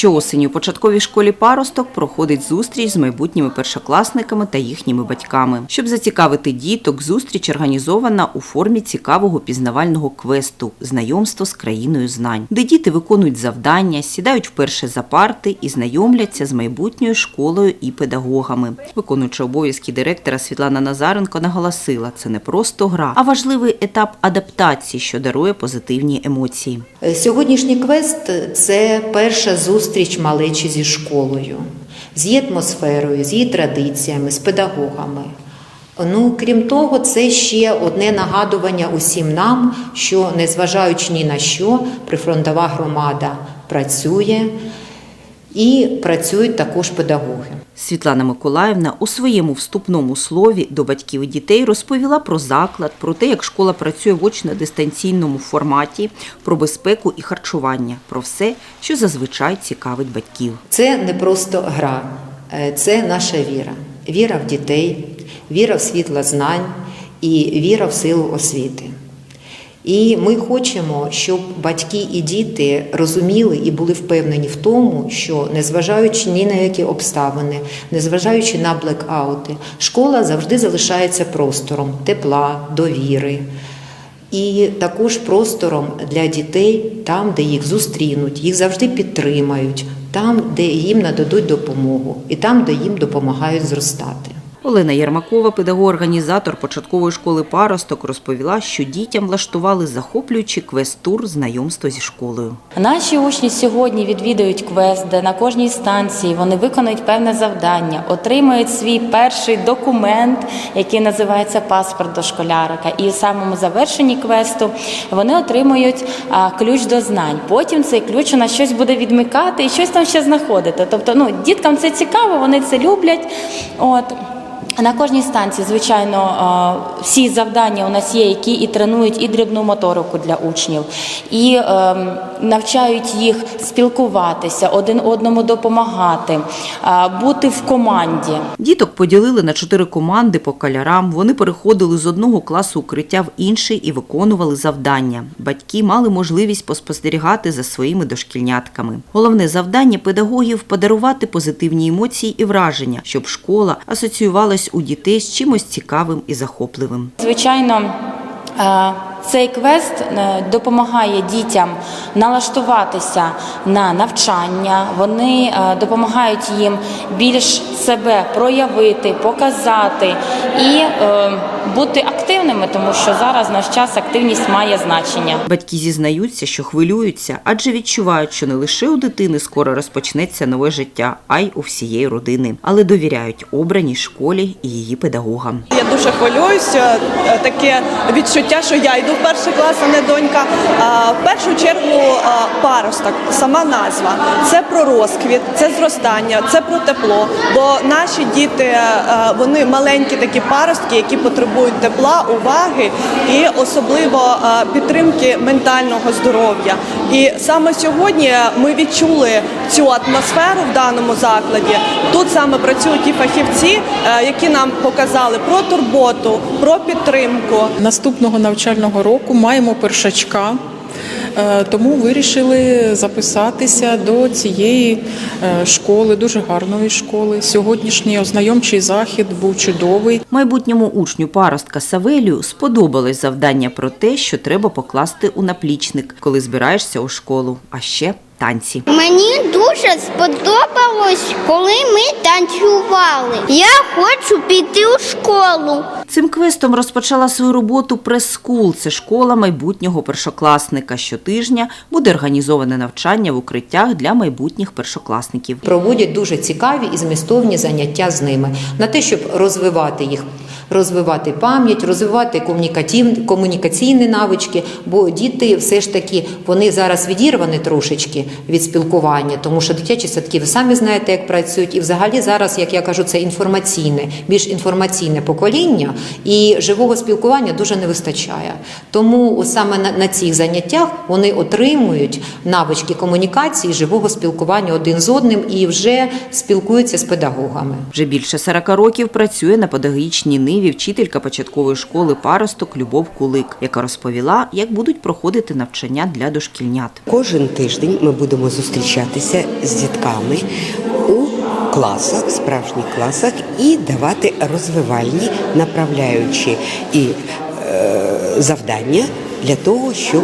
Щоосені у початковій школі паросток проходить зустріч з майбутніми першокласниками та їхніми батьками. Щоб зацікавити діток, зустріч організована у формі цікавого пізнавального квесту знайомство з країною знань, де діти виконують завдання, сідають вперше за парти і знайомляться з майбутньою школою і педагогами. Виконуюча обов'язки директора Світлана Назаренко наголосила, це не просто гра, а важливий етап адаптації, що дарує позитивні емоції. Сьогоднішній квест це перша зустріч малечі зі школою, з її атмосферою, з її традиціями, з педагогами. Ну, крім того, це ще одне нагадування усім нам, що незважаючи ні на що, прифронтова громада працює і працюють також педагоги. Світлана Миколаївна у своєму вступному слові до батьків і дітей розповіла про заклад, про те, як школа працює в очно-дистанційному форматі, про безпеку і харчування, про все, що зазвичай цікавить батьків. Це не просто гра, е, це наша віра. Віра в дітей, віра в світло знань і віра в силу освіти. І ми хочемо, щоб батьки і діти розуміли і були впевнені в тому, що незважаючи ні на які обставини, незважаючи на блекаути, школа завжди залишається простором тепла, довіри. І також простором для дітей, там, де їх зустрінуть, їх завжди підтримають, там, де їм нададуть допомогу, і там, де їм допомагають зростати. Олена Єрмакова, педагог-організатор початкової школи паросток, розповіла, що дітям влаштували захоплюючий квест-тур знайомство зі школою. Наші учні сьогодні відвідують квест, де на кожній станції вони виконують певне завдання, отримують свій перший документ, який називається паспорт дошколярика. І в самому завершенні квесту вони отримують ключ до знань. Потім цей ключ на щось буде відмикати і щось там ще знаходити. Тобто, ну діткам це цікаво, вони це люблять. От. На кожній станції, звичайно, е, всі завдання у нас є, які і тренують і дрібну моторику для учнів, і е, навчають їх спілкуватися, один одному допомагати, е, бути в команді. Діток поділили на чотири команди по кольорам. Вони переходили з одного класу укриття в інший і виконували завдання. Батьки мали можливість поспостерігати за своїми дошкільнятками. Головне завдання педагогів подарувати позитивні емоції і враження, щоб школа асоціювалась у дітей з чимось цікавим і захопливим. Звичайно. е, Цей квест е, допомагає дітям налаштуватися на навчання. Вони е, допомагають їм більш себе проявити, показати і бути активними, тому що зараз наш час активність має значення. Батьки зізнаються, що хвилюються, адже відчувають, що не лише у дитини скоро розпочнеться нове життя, а й у всієї родини, але довіряють обраній школі і її педагогам. Я дуже хвилююся. Е, Таке відчуття, що я йду в перший клас, а не донька. А, В першу чергу паросток, сама назва. Це про розквіт, це зростання, це про тепло. Бо наші діти е, вони маленькі такі паростки, які потребують тепла, уваги і особливо е, підтримки ментального здоров'я. І саме сьогодні ми відчули цю атмосферу в даному закладі. Тут саме працюють ті фахівці, е, які нам показали про турботу, про підтримку. Наступного навчального року маємо першачка. Е, Тому вирішили записатися до цієї е, школи, дуже гарної школи. Сьогоднішній ознайомчий захід був чудовий. Майбутньому учню паростка Савелію сподобалось завдання про те, що треба покласти у наплічник, коли збираєшся у школу, а ще танці. Мені дуже сподобалось, коли ми танцювали. Я хочу піти у школу. Цим квестом розпочала свою роботу прес-скул. Це школа майбутнього першокласника. Щотижня буде організоване навчання в укриттях для майбутніх першокласників. Проводять дуже цікаві і змістовні заняття з ними на те, щоб розвивати їх, розвивати пам'ять, розвивати комунікаційні навички. Бо діти все ж таки вони зараз відірвані трошечки від спілкування, тому що дитячі садки, ви самі знаєте, як працюють, і взагалі зараз, як я кажу, це інформаційне, більш інформаційне покоління, і живого спілкування дуже не вистачає. Тому саме на, на цих заняттях вони отримують навички комунікації, живого спілкування один з одним і вже спілкуються з педагогами. Вже більше 40 років працює на педагогічній ниві Києві вчителька початкової школи паросток Любов Кулик, яка розповіла, як будуть проходити навчання для дошкільнят. Кожен тиждень ми будемо зустрічатися з дітками у класах, справжніх класах, і давати розвивальні, направляючі і е, завдання для того, щоб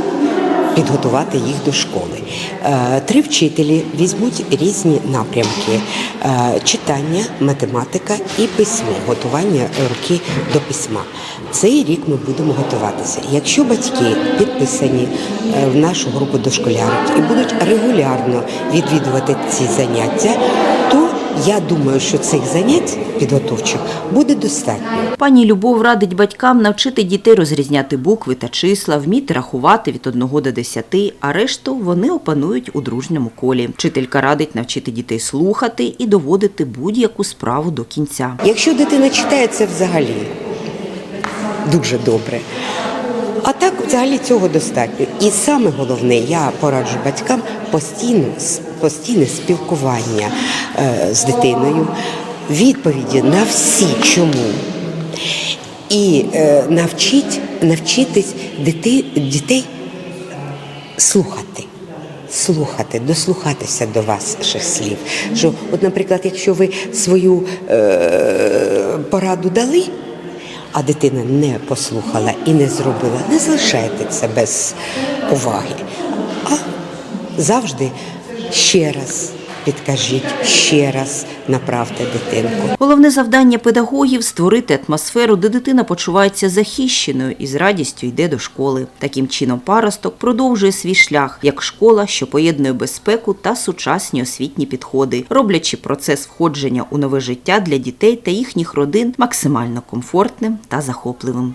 підготувати їх до школи. Е, Три вчителі візьмуть різні напрямки: е, читання, математика і письмо, готування руки до письма. Цей рік ми будемо готуватися. Якщо батьки підписані е, в нашу групу дошколярок і будуть регулярно відвідувати ці заняття, я думаю, що цих занять підготовчих буде достатньо. Пані Любов радить батькам навчити дітей розрізняти букви та числа, вміти рахувати від 1 до 10, а решту вони опанують у дружньому колі. Вчителька радить навчити дітей слухати і доводити будь-яку справу до кінця. Якщо дитина читає, це взагалі дуже добре. А так, взагалі цього достатньо. І саме головне, я пораджу батькам постійно, постійне спілкування е, з дитиною, відповіді на всі чому. І е, навчить, навчитись дити, дітей слухати. Слухати, дослухатися до ваших слів. Що, от, наприклад, якщо ви свою е, пораду дали, а дитина не послухала і не зробила, не залишайте це без уваги. А завжди ще раз підкажіть, ще раз направте дитинку. Головне завдання педагогів створити атмосферу, де дитина почувається захищеною і з радістю йде до школи. Таким чином, паросток продовжує свій шлях як школа, що поєднує безпеку та сучасні освітні підходи, роблячи процес входження у нове життя для дітей та їхніх родин максимально комфортним та захопливим.